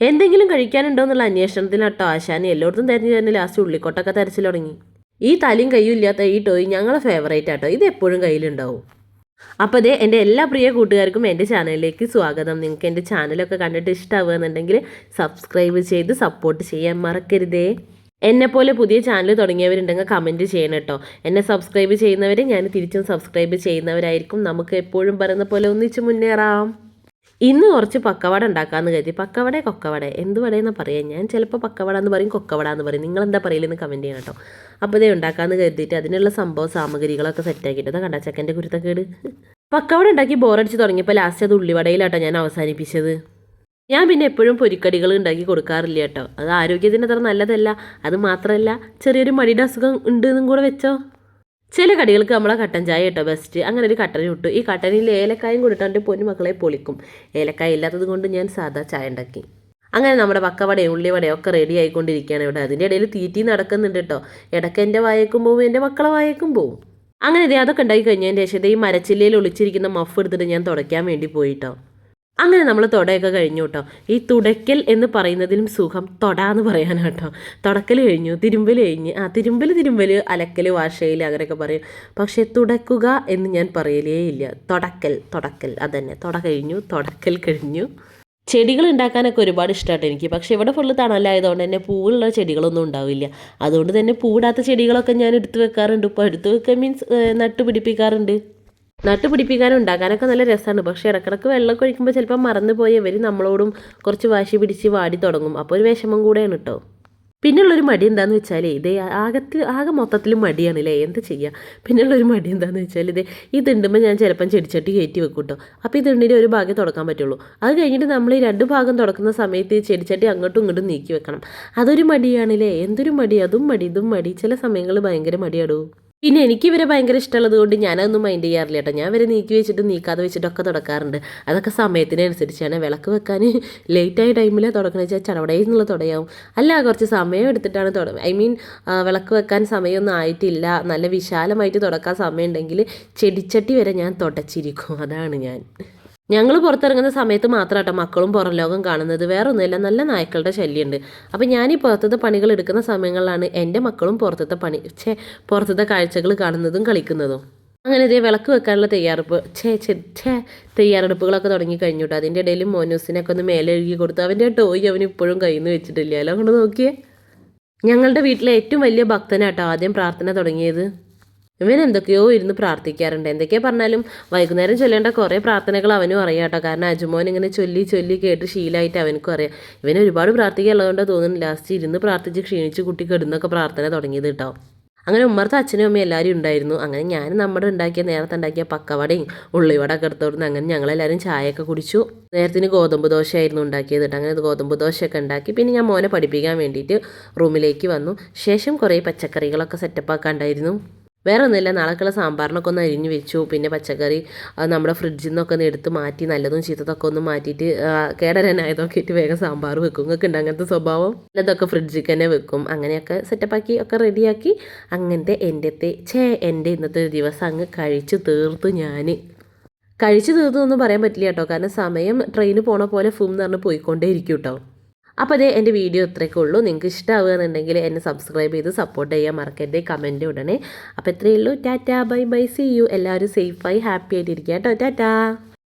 എന്തെങ്കിലും കഴിക്കാനുണ്ടോ എന്നുള്ള അന്വേഷണത്തിലാട്ടോ ആശാനെ എല്ലായിടത്തും തിരഞ്ഞു തന്നെ ലാസ്റ്റ് ഉള്ളിക്കോട്ടൊക്കെ തരച്ചിൽ തുടങ്ങി. ഈ തലയും കയ്യും ഇല്ലാത്ത ഈ ടോയ് ഞങ്ങളെ ഫേവറേറ്റ് ആട്ടോ. ഇത് എപ്പോഴും കയ്യിലുണ്ടാവും. അപ്പോൾ അതെ എന്റെ എല്ലാ പ്രിയ കൂട്ടുകാർക്കും എന്റെ ചാനലിലേക്ക് സ്വാഗതം. നിങ്ങൾക്ക് എന്റെ ചാനലൊക്കെ കണ്ടിട്ട് ഇഷ്ടമാവുകയെന്നുണ്ടെങ്കിൽ സബ്സ്ക്രൈബ് ചെയ്ത് സപ്പോർട്ട് ചെയ്യാൻ മറക്കരുതേ. എന്നെപ്പോലെ പുതിയ ചാനൽ തുടങ്ങിയവരുണ്ടെങ്കിൽ കമന്റ് ചെയ്യണം കേട്ടോ. എന്നെ സബ്സ്ക്രൈബ് ചെയ്യുന്നവരെ ഞാൻ തിരിച്ചും സബ്സ്ക്രൈബ് ചെയ്യുന്നവരായിരിക്കും. നമുക്ക് എപ്പോഴും പറയുന്ന പോലെ ഒന്നിച്ച് മുന്നേറാം. ഇന്ന് കുറച്ച് പക്കവട ഉണ്ടാക്കാമെന്ന് കരുതി. പക്കവട കൊക്കവട? എന്ത് വടയെന്ന് പറയാം? ഞാൻ ചിലപ്പോൾ പക്കവട എന്ന് പറയും കൊക്കവട എന്ന് പറയും. നിങ്ങൾ എന്താ പറയില്ലെന്ന് കമന്റ് ചെയ്യണം കേട്ടോ. അപ്പോൾ ഇതേ ഉണ്ടാക്കാമെന്ന് കരുതിയിട്ട് അതിനുള്ള സംഭവ സാമഗ്രികളൊക്കെ സെറ്റാക്കിയിട്ട് അതാ കണ്ട ചക്കന്റെ കുരുത്തക്കേട്. പക്കവട ഉണ്ടാക്കി ബോറടിച്ച് തുടങ്ങിയപ്പോൾ ലാസ്റ്റ് അത് ഉള്ളിവടയിലാട്ടോ ഞാൻ അവസാനിപ്പിച്ചത്. ഞാൻ പിന്നെ എപ്പോഴും പൊരിക്കടികൾ ഉണ്ടാക്കി കൊടുക്കാറില്ല കേട്ടോ. അത് ആരോഗ്യത്തിന് അത്ര നല്ലതല്ല. അത് മാത്രമല്ല ചെറിയൊരു മടിയുടെ അസുഖം ഉണ്ട് എന്നും കൂടെ വെച്ചോ. ചില കടികൾക്ക് നമ്മളെ കട്ടൻ ചായ കേട്ടോ ബെസ്റ്റ് അങ്ങനെ ഒരു കട്ടൻ ഇട്ടു. ഈ കട്ടനിൽ ഏലക്കായും കൊടുത്താണ്ട് പൊന്നു മക്കളെ പൊളിക്കും. ഏലക്കായ ഇല്ലാത്തത് കൊണ്ട് ഞാൻ സാധാ ചായ ഉണ്ടാക്കി. അങ്ങനെ നമ്മുടെ പക്കവടയും ഉള്ളിവടയും ഒക്കെ റെഡി ആയിക്കൊണ്ടിരിക്കുകയാണ് ഇവിടെ. അതിന്റെ ഇടയിൽ തീറ്റി നടക്കുന്നുണ്ട് കേട്ടോ. ഇടയ്ക്ക് എന്റെ വായക്കും പോവും എന്റെ മക്കളെ വായക്കും പോവും. അങ്ങനെ അതൊക്കെ ഉണ്ടാക്കി കഴിഞ്ഞതിന്റെ ശേഷം ഈ മരച്ചില്ലയിൽ ഒളിച്ചിരിക്കുന്ന മഫ് എടുത്തിട്ട് ഞാൻ തുടയ്ക്കാൻ വേണ്ടി പോയിട്ടോ അങ്ങനെ നമ്മൾ തുടയൊക്കെ കഴിഞ്ഞു കേട്ടോ ഈ തുടയ്ക്കൽ എന്ന് പറയുന്നതിലും സുഖം തൊട എന്ന് പറയാനാണ് കേട്ടോ തുടക്കൽ കഴിഞ്ഞു തിരുമ്പൽ കഴിഞ്ഞ് ആ തിരുമ്പൽ തിരുമ്പൽ അലക്കൽ വാഷയിൽ അങ്ങനെയൊക്കെ പറയും. പക്ഷേ തുടക്കുക എന്ന് ഞാൻ പറയലേ ഇല്ല. തുടക്കൽ തുടക്കൽ അതന്നെ. തുട കഴിഞ്ഞു തുടക്കൽ കഴിഞ്ഞു. ചെടികൾ ഉണ്ടാക്കാനൊക്കെ ഒരുപാട് ഇഷ്ടമായിട്ട് എനിക്ക്. പക്ഷേ ഇവിടെ ഫുള്ള് തണലായതുകൊണ്ട് തന്നെ പൂവുള്ള ചെടികളൊന്നും ഉണ്ടാവില്ല. അതുകൊണ്ട് തന്നെ പൂവിടാത്ത ചെടികളൊക്കെ ഞാൻ എടുത്തു വെക്കാറുണ്ട്. ഇപ്പോൾ എടുത്തു വെക്കാൻ മീൻസ് നട്ടു പിടിപ്പിക്കാറുണ്ട് നട്ടു പിടിപ്പിക്കാനും ഉണ്ടാക്കാനൊക്കെ നല്ല രസമാണ് പക്ഷേ ഇടക്കിടക്ക് വെള്ളമൊക്കെ ഒഴിക്കുമ്പോൾ ചിലപ്പോൾ മറന്നു പോയി ഇവർ നമ്മളോടും കുറച്ച് വാശി പിടിച്ച് വാടി തുടങ്ങും. അപ്പോൾ ഒരു വിഷമം കൂടെയാണ് കേട്ടോ പിന്നുള്ളൊരു മടി എന്താണെന്ന് വെച്ചാൽ ഇതേ ആകത്തിൽ ആകെ മൊത്തത്തിൽ മടിയാണല്ലേ? എന്ത് ചെയ്യുക പിന്നുള്ളൊരു മടി എന്താണെന്ന് വെച്ചാൽ ഇതേ ഇത് ഇതുണ്ടുമ്പോൾ ഞാൻ ചിലപ്പം ചെടിച്ചട്ടി കയറ്റി വെക്കും കേട്ടോ അപ്പോൾ ഇത് ഇണ്ടിന്റെ ഒരു ഭാഗം തുടക്കാൻ പറ്റുള്ളൂ. അത് കഴിഞ്ഞിട്ട് നമ്മൾ ഈ രണ്ട് ഭാഗം തുടക്കുന്ന സമയത്ത് ചെടിച്ചട്ടി അങ്ങോട്ടും ഇങ്ങോട്ടും നീക്കി വെക്കണം. അതൊരു മടിയാണല്ലേ? എന്തൊരു മടി? അതും മടി ഇതും മടി. ചില സമയങ്ങളിൽ ഭയങ്കര മടിയാടൂ? പിന്നെ എനിക്ക് ഇവരെ ഭയങ്കര ഇഷ്ടമുള്ളത് കൊണ്ട് ഞാനതൊന്നും മൈൻഡ് ചെയ്യാറില്ല കേട്ടോ. ഞാൻ ഇവരെ നീക്കി വെച്ചിട്ട് നീക്കാതെ വെച്ചിട്ടൊക്കെ തുടക്കാറുണ്ട്. അതൊക്കെ സമയത്തിനനുസരിച്ചാണ്. വിളക്ക് വെക്കാൻ ലേറ്റായ ടൈമിലെ തുടക്കണമെന്ന് വെച്ചാൽ ചടവടയിൽ നിന്നുള്ള തുടയാവും. അല്ല കുറച്ച് സമയം എടുത്തിട്ടാണ് തുട ഐ മീൻ വിളക്ക് വെക്കാൻ സമയമൊന്നും ആയിട്ടില്ല. നല്ല വിശാലമായിട്ട് തുടക്കാൻ സമയമുണ്ടെങ്കിൽ ചെടിച്ചട്ടി വരെ ഞാൻ തുടച്ചിരിക്കും. അതാണ് ഞാൻ. ഞങ്ങൾ പുറത്തിറങ്ങുന്ന സമയത്ത് മാത്രം കേട്ടോ മക്കളും പുറം ലോകം കാണുന്നത്. വേറെ ഒന്നുമില്ല നല്ല നായ്ക്കളുടെ ശല്യമുണ്ട്. അപ്പം ഞാൻ പുറത്തത്തെ പണികൾ എടുക്കുന്ന സമയങ്ങളിലാണ് എന്റെ മക്കളും പുറത്തത്തെ പണി ഛേ പുറത്തത്തെ കാഴ്ചകൾ കാണുന്നതും കളിക്കുന്നതും. അങ്ങനെ ഇതേ വിളക്ക് വെക്കാനുള്ള തയ്യാറെടുപ്പ് ഛേ ഛേ ഛേ തയ്യാറെടുപ്പുകളൊക്കെ തുടങ്ങി കഴിഞ്ഞു കേട്ടോ അതിന്റെ ഇടയിൽ മോനൂസിനൊക്കെ ഒന്ന് മേലെ എഴുകി കൊടുത്തു. അവന്റെ ടോയ് അവൻ ഇപ്പോഴും കയ്യിൽ നിന്ന് വെച്ചിട്ടില്ല. അല്ല അങ്ങോട്ട് നോക്കിയേ. ഞങ്ങളുടെ വീട്ടിലെ ഏറ്റവും വലിയ ഭക്തനാട്ടോ ആദ്യം പ്രാർത്ഥന തുടങ്ങിയത്? ഇവൻ എന്തൊക്കെയോ ഇരുന്ന് പ്രാർത്ഥിക്കാറുണ്ട്. എന്തൊക്കെയാ പറഞ്ഞാലും വൈകുന്നേരം ചൊല്ലേണ്ട കുറേ പ്രാർത്ഥനകൾ അവനും അറിയാം കേട്ടോ. കാരണം അജുമോൻ ഇങ്ങനെ ചൊല്ലി ചൊല്ലി കേട്ട് ശീലമായിട്ട് അവനക്കും അറിയാം. ഇവൻ ഒരുപാട് പ്രാർത്ഥിക്കാനുള്ളതുകൊണ്ട് തോന്നുന്നു ലാസ്റ്റ് ഇരുന്ന് പ്രാർത്ഥിച്ച് ക്ഷീണിച്ച് കുട്ടി കെടുന്നൊക്കെ പ്രാർത്ഥന തുടങ്ങിയത് കേട്ടോ. അങ്ങനെ ഉമ്മർത്ത അച്ഛനും അമ്മയും എല്ലാവരും ഉണ്ടായിരുന്നു. അങ്ങനെ ഞാൻ നമ്മുടെ ഉണ്ടാക്കിയ നേരത്തെ ഉണ്ടാക്കിയ പക്കവടയും ഉള്ളിവടയൊക്കെ എടുത്തോടുന്നു അങ്ങനെ ഞങ്ങളെല്ലാവരും ചായയൊക്കെ കുടിച്ചു. നേരത്തിന് ഗോതമ്പ് ദോശയായിരുന്നു ഉണ്ടാക്കിയത് കേട്ടോ. അങ്ങനെ ഗോതമ്പ് ദോശയൊക്കെ ഉണ്ടാക്കി. പിന്നെ ഞാൻ മോനെ പഠിപ്പിക്കാൻ വേണ്ടിയിട്ട് റൂമിലേക്ക് വന്നു. ശേഷം കുറേ പച്ചക്കറികളൊക്കെ സെറ്റപ്പ് ആക്കാണ്ടായിരുന്നു. വേറെ ഒന്നുമില്ല നാളേക്കുള്ള സാമ്പാറിനൊക്കെ ഒന്ന് അരിഞ്ഞു വെച്ചു. പിന്നെ പച്ചക്കറി നമ്മുടെ ഫ്രിഡ്ജിൽ നിന്നൊക്കെ ഒന്ന് എടുത്ത് മാറ്റി നല്ലതും ചീത്തതൊക്കെ ഒന്ന് മാറ്റിയിട്ട് കേടരനായതൊക്കെ ഇട്ട് വേഗം സാമ്പാർ വെക്കും. നിങ്ങൾക്ക് ഉണ്ട് അങ്ങനത്തെ സ്വഭാവം? നല്ലതൊക്കെ ഫ്രിഡ്ജിൽ തന്നെ വെക്കും. അങ്ങനെയൊക്കെ സെറ്റപ്പാക്കി ഒക്കെ റെഡിയാക്കി അങ്ങനത്തെ എന്റെ ചേ എന്റെ ഇന്നത്തെ ദിവസം അങ്ങ് കഴിച്ച് തീർത്തു ഞാൻ കഴിച്ചു തീർത്തു പറയാൻ പറ്റില്ല കേട്ടോ. കാരണം സമയം ട്രെയിന് പോണ പോലെ ഫും എന്ന് പറഞ്ഞ് പോയിക്കൊണ്ടേ ഇരിക്കും കേട്ടോ. അപ്പോൾ അതേ എന്റെ വീഡിയോ ഇത്രയൊക്കെ ഉള്ളൂ. നിങ്ങൾക്ക് ഇഷ്ടമാവുകയാണെന്നുണ്ടെങ്കിൽ എന്നെ സബ്സ്ക്രൈബ് ചെയ്ത് സപ്പോർട്ട് ചെയ്യാൻ മറക്കരുത്. കമന്റ് ഉടനെ അപ്പോൾ ഇത്രയേ ഉള്ളൂ. Tata bye bye. See you എല്ലാവരും സേഫായി ഹാപ്പി ആയിട്ടിരിക്കുക കേട്ടോ. ടാറ്റാ.